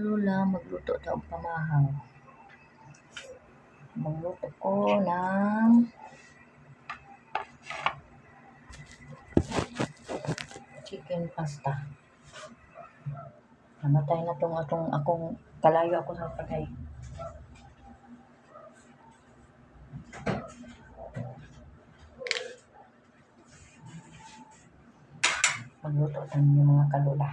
Lula, magluto daw pamahaw. Magluto ko ng chicken pasta. Namatay na tong atong akong kalayo ako sa pagay. Magluto tayo mga kalula.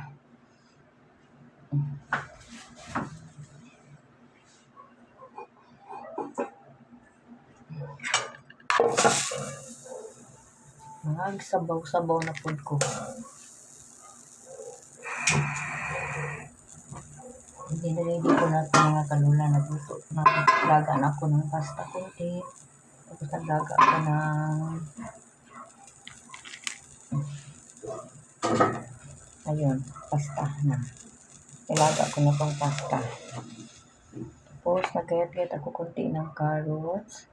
Mga sabaw-sabaw na food ko. Hindi na ready ko na mga kalula. Nagluto. Naglaga na ako ng pasta kunti. Tapos naglaga ako ng ayun, pasta na. Ilaga ko na tong pasta. Tapos nagkayat-kayat ako kunti ng carrots.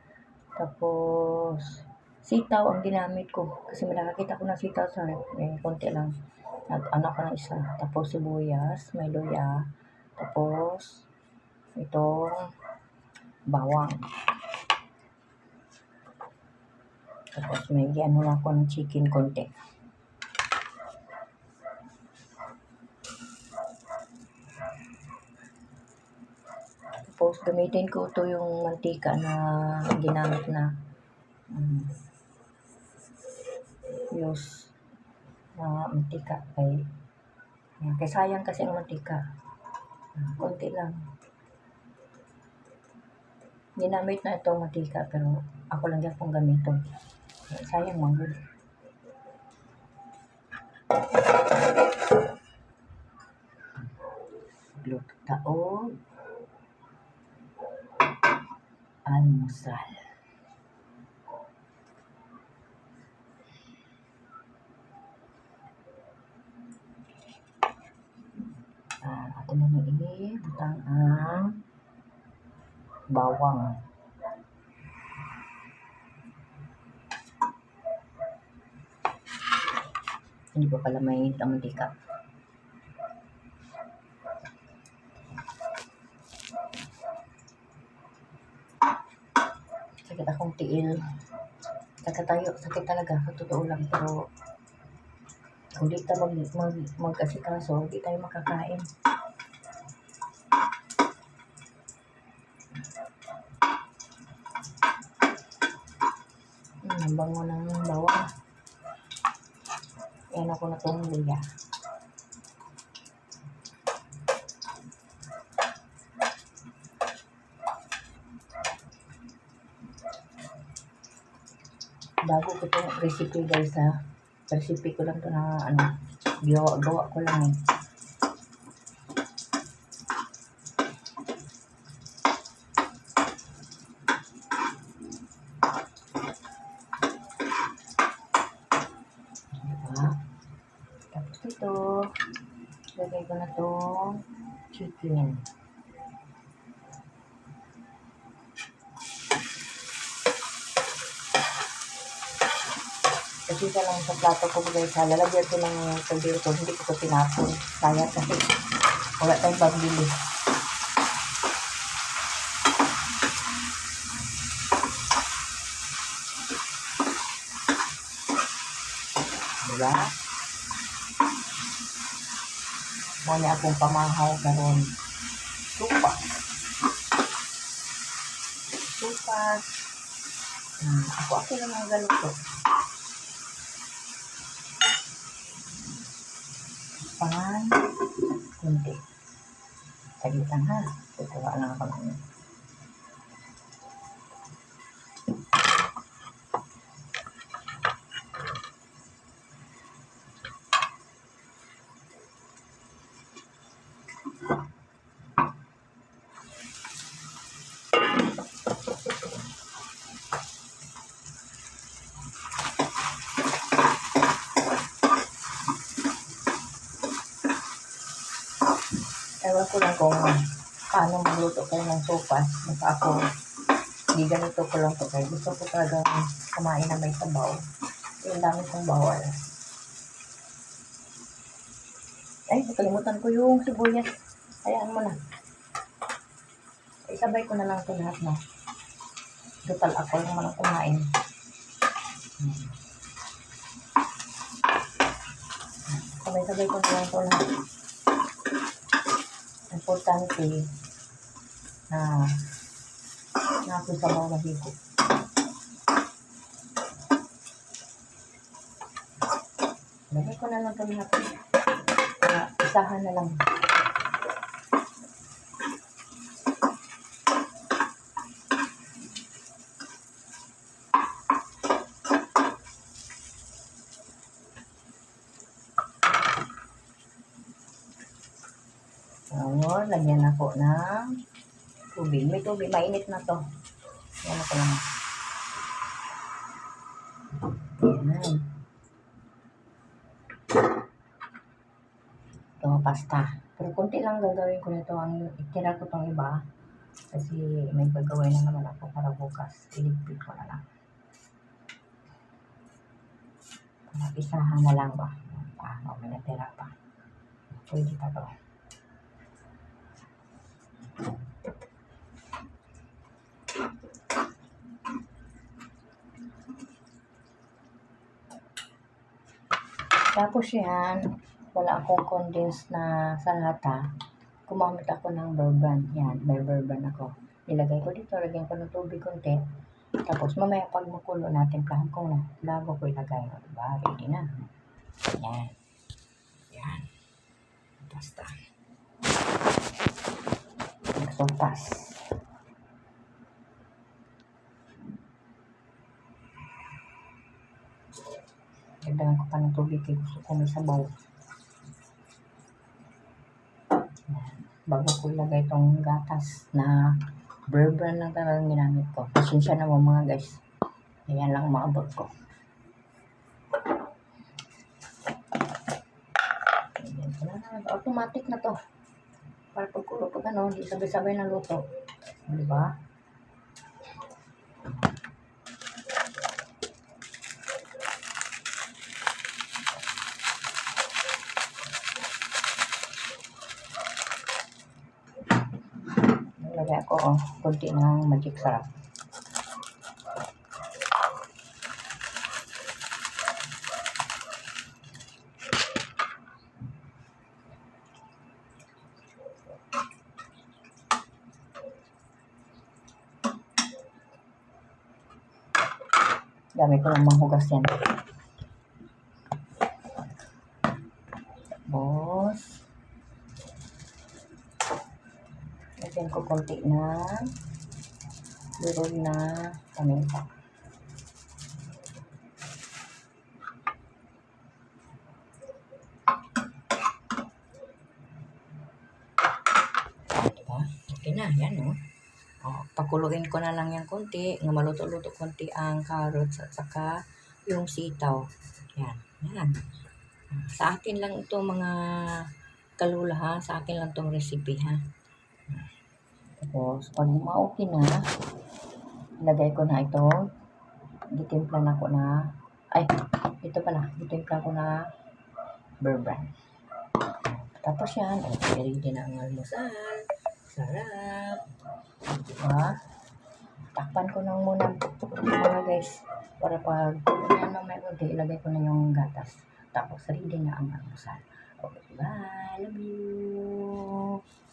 Tapos sitaw ang ginamit ko. Kasi may nakakita ko ng sitaw sa rep. Eh, konti lang. Nag ano ko ng isa. Tapos sibuyas, may luya. Tapos itong bawang. Tapos may ano na ako ng chicken konti. Tapos gamitin ko to yung mantika na ginamit na um, use na mantika kay yan, kay sayang kasi ang mantika. Ah, konti lang. Ginamit na itong mantika pero ako lang yan pong gamito. Eh, Sayang mga good. Luto taog. Almusal. Ah, ato na ni butang ang bawang. Hindi pa pala may ang mantika. Sakit akong tiil. Sakit tayo, sakit talaga. Sa totoo lang. Pero kung di tayo mag, mag, mag-asikaso, hindi tayo makakain. Hmm, ang bango ng bawang. Yan ako na itong luya. Bago ko itong recipe guys ha. Recipe ko lang to na ano, gawa-gawa ko lang eh. Diba? Tapos ito, lagay ko na itong chicken. Kasi isa lang sa plato ko guys, ha, lalagyan ko ng kaldero ko, hindi ko ito tinapon. Sayang kasi wala tayong pambili. Diba? Muna akong pamahaw karon Supas. Supas. Hmm, ako ako lang ang galuto. Pan. Kunti. Sagitan ha. Tutuwa lang ako ng ko lang kung paano magluto kayo ng sopas. Basta ako, hindi ganito ko lang to kayo. Gusto ko talaga kumain na may sabaw. Yung dami kong bawal. Ay, nakalimutan ko yung sibuyas. Hayaan mo na. Isabay ko na lang ito lahat na. Total ako yung malang kumain. Hmm. Sabay-sabay ko na lang ito lahat. Importante na na ako sa mga mahigo. Lagay ko na lang ito lahat. Para isahan na lang. So, lagyan na po ng tubig. May tubig, mainit na to. Yan ako lang. Yan. Ito, pasta. Pero konti lang gagawin ko nito. Ang itira ko tong iba. Kasi may gagawin na naman ako para bukas. Iligpit ko na lang. Para isahan na lang ba? Ah, may natira pa. Pwede pa to. Tapos yan, wala akong condensed na salata. Gumamit ako ng bourbon. Yan, may bourbon ako. Nilagay ko dito, lagyan ko ng tubig konti. Tapos mamaya pag makulo natin, plahan ko na. Bago ko ilagay. O, diba? Ready na. Yan. Yan. Basta. Nagsopas. Dagdagan ko pa ng tubig kaya gusto ko may sabaw. Bago ko ilagay itong gatas na bourbon lang talagang ginamit ko. Pasensya na mo mga guys. Ayan lang maabot ko. Ayan na. Automatic na to. Para pagkulo pag ano, sabay-sabay na luto. Di ako, oh, kunti ng magic sarap. Dami ko ng manghugas yan. Tapos, lagyan ko konti na durog na paminta. Okay na, yan o. Oh, pakuluin ko na lang yan konti, nga maluto-luto konti ang carrots at saka yung sitaw. Yan, yan. Sa akin lang ito mga kalula ha, sa akin lang itong recipe ha. Tapos, pag ma-okay na, ilagay ko na ito. Gitimpla na ko na, ay, ito pala, gitimpla ko na bourbon. Tapos yan, ay, ready na ang almusal. Sarap. Diba? Takpan ko lang muna mga guys. Para pag ano may kunti, ilagay ko na yung gatas. Tapos ready na ang almusal. Okay, bye. Love you.